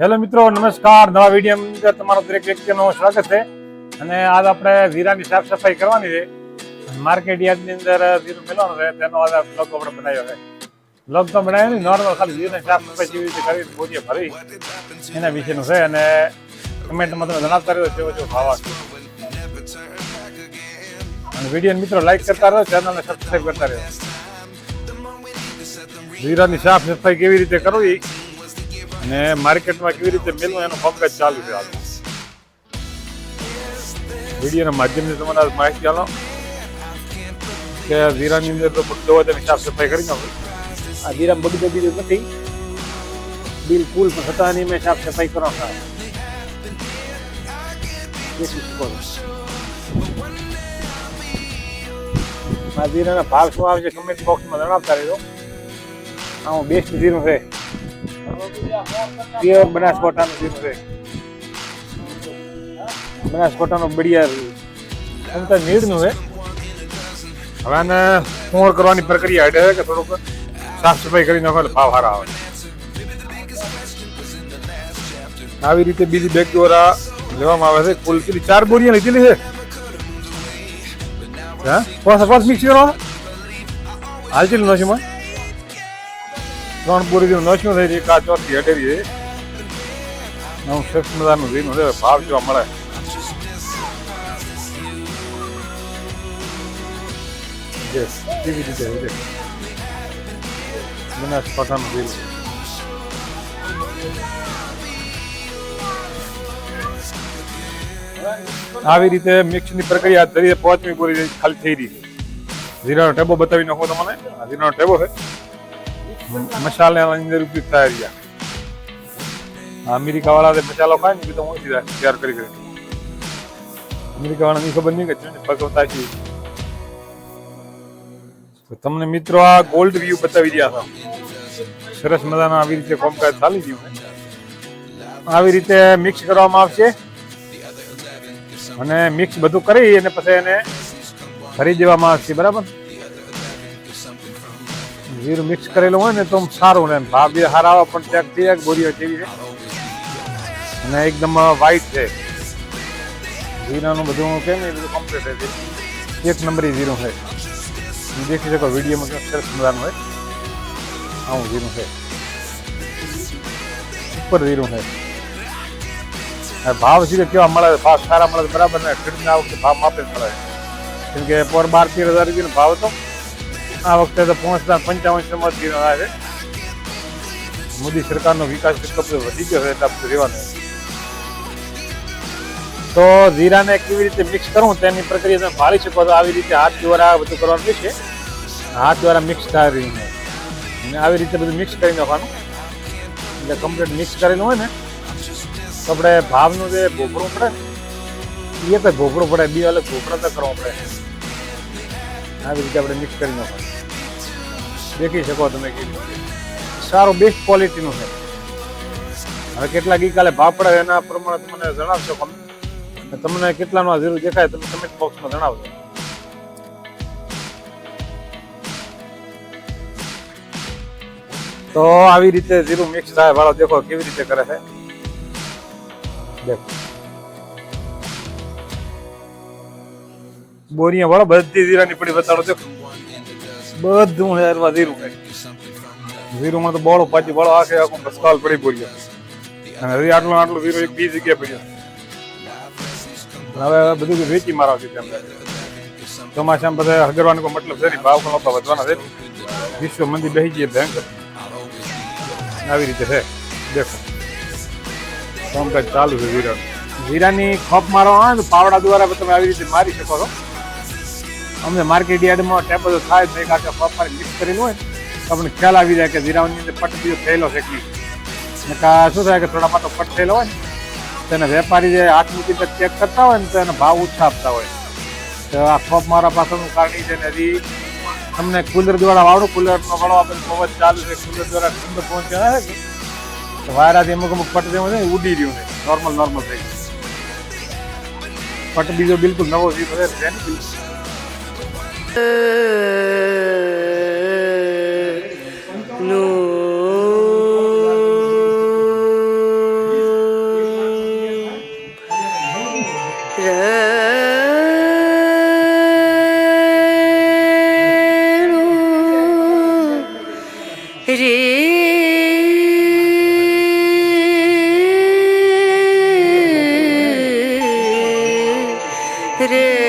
Hello મિત્રો, નમસ્કાર. નવા વિડીયોની અંદર તમારું દરેક વ્યક્તિનું સ્વાગત છે. અને આજ આપણે વીરાની સાફ સફાઈ કરવાની છે. માર્કેટ યાર્ડની અંદર ઝીરો મેળવાનું છે. તેનો આજે બ્લોગ આપણે બનાવ્યો છે. બ્લોગ તો બનાવ્યો નહીં નોર્મલ ખાલી ઝીરાની સાફ સફાઈ કેવી રીતે કરી બોરીએ ભરી એના વિશેનું છે. અને કમેન્ટમાં તમે જણાવતા રહ્યો કેવો કેવો ભાવ અને વીડિયો મિત્રો લાઈક કરતા રહ્યો ચેનલને સબસ્ક્રાઈબ કરતા રહ્યો વીરાની સાફ સફાઈ કેવી રીતે કરવી? અને માર્કેટમાં કેવી રીતે મેળવું એનું કામકાજ ચાલુ છે હાલ. વિડીયોના માધ્યમથી તમારે માહિતી આલો. કે વીરાની અંદર તો બધો તેની સાફ સફાઈ કરી નાખો. આ વીરા બગડે બીજું નથી. બિલકુલ છતાં એની મેં સાફ સફાઈ કરો આ જીરાના ભાવ શું આવશે કમેન્ટ બોક્સમાં જણાવતા રહેજો. આમાં બેસ્ટ જીરું છે. પ્યોર બનાસકોટાનું જીરું છે બનાસકાંઠાનું બઢિયા એમ તો નીડનું હે હવે આને ફોર કરવાની પ્રક્રિયા? એટલે કે થોડુંક સાફ સફાઈ કરી નાખો એટલે ભાવ સારા આવે. આવી રીતે બીજી બેગ દ્વારા લેવામાં આવે છે. કુલ કેટલી? ચાર બોરીਆਂ લીધેલી છે. હા? પાંચ પાંચ મિક્સ કરો હાલ ચેલું નોશીમાં ત્રણ બોરી જેવું નોશ્યું થઈ રહી આ ચોથી છે નવું સરસ મજાનું ઝીનું છે ભાવ જોવા મળે. કેવી રીતે છે બનાસકાંઠાનું આવી રીતે મિક્સની પ્રક્રિયા પાંચમી પૂરી ખાલી થઈ રહી છે. જીરાનો ટેબો બતાવી નાખો તમને. જીરાનો ટેબો છે. મસાલાની અંદર ઉપયોગ થાય રહ્યા અમેરિકા વાળા મસાલો ખાય ને તો હું તૈયાર કરી કરી. અમેરિકા વાળાની ખબર નહીં કે ભગવતા છે. તો તમને મિત્રો આ ગોલ્ડ વ્યૂ બતાવી રહ્યા હતા સરસ મજાના આવી રીતે કામકાજ ચાલી ગયું આવી રીતે મિક્સ કરવામાં આવશે. અને મિક્સ બધું કરી અને પછી એને ભરી દેવામાં આવશે, બરાબર? જીરું મિક્સ કરેલું હોય ને તો સારું ને ભાવ બી આવે પણ થઈ જાય બોરીઓ જેવી છે. અને એકદમ વ્હાઈટ છે. જીરાનું બધું કેમ એ બધું કમ્પ્લીટ છે. એક નંબરી જીરું છે. દેખી શકો, વિડીયોમાં કેવું સરસ મજાનું હોય. આવું જીરું છે. ઉપર જીરું છે. ભાવ સીધે કેવા મળે ભાવ સારા મળે બરાબર ને? ખેડૂતને આ વખતે ભાવ માપે મળે કેમ કે, પર બાર તેર હજાર રૂપિયાનો ભાવ હતો. આ વખતે તો પહોંચતા પંચાવન જીરો આવે છે. મોદી સરકારનો વિકાસ કેટલો વધી ગયો છે, એટલે રહેવાનો તો જીરાને કેવી રીતે મિક્સ કરવું તેની પ્રક્રિયા તમે ભાળી શકો તો આવી રીતે હાથ દ્વારા બધું કરવાનું છે. હાથ દ્વારા મિક્સ કરીને અને આવી રીતે બધું મિક્સ કરી નાખવાનું. એટલે કમ્પ્લીટ મિક્સ કરેલું હોય ને, તો આપણે ભાવનું જે ભોપરું પડે એ તો ભોપરું પડે, બે અલગ ભોપરા તો કરવું પડે. આવી રીતે આપણે મિક્સ કરી નાખવાનું. દેખી શકો તમે કેવી સારું બેસ્ટ ક્વોલિટીનું છે. હવે કેટલા ગઈકાલે ભાવ પડે એના પ્રમાણે તમને જણાવશો તમે તમને કેટલાનો જરૂર દેખાય તમે કમેન્ટ બોક્સમાં જણાવજો. તો આવી રીતે જીરું મિક્સ થાય. વાળો દેખો કેવી રીતે કરે છે. દેખો. બોરિયા વાળો બધી જીરાની પડી બતાડો, દેખો. બધું હેરવા ઝીરું છે જીરુંમાં તો બોળો પાછી બોળો આખે આખો બસકાલ પડી બોલ્યો અને હજી આટલું આટલું જીરું એક બી જગ્યાએ પડ્યો હવે બધું વેચી મારો છે તેમ ચોમાસામાં બધા હગરવાનો કોઈ મતલબ છે નહીં, ભાવ પણ નહોતા વધવાના છે. વિશ્વ મંદી બેસી જઈએ ભયંકર. આવી રીતે છે. દેખો. કામકાજ ચાલુ છે વીરા જીરાની ખોપ મારવા આવે તો પાવડા દ્વારા તમે આવી રીતે મારી શકો છો. અમને માર્કેટ યાર્ડમાં ટેબલ થાય આખા ખોપ મારી મિક્સ કરેલું હોય તમને ખ્યાલ આવી જાય કે જીરાની અંદર પટ બીજો થયેલો છે કે ને કા શું થાય કે થોડા પાટો પટ થયેલો હોય તેને વેપારી જે હાથ મૂકીને ચેક કરતા હોય ને, તો એને ભાવ ઓછા આપતા હોય. તો આ ખોપ મારા પાસેનું કારણ છે ને, હજી તમને કુલર દ્વારા વાળું કુલરનો વાળો આપણે પવન ચાલુ છે, કુલર દ્વારા ઠંડો પહોંચ્યા છે તો વાયરાથી અમુક અમુક પટ જેવું છે ઉડી રહ્યું છે નોર્મલ નોર્મલ થઈ ગયું. પટ બીજો બિલકુલ નવો છે છે 그래.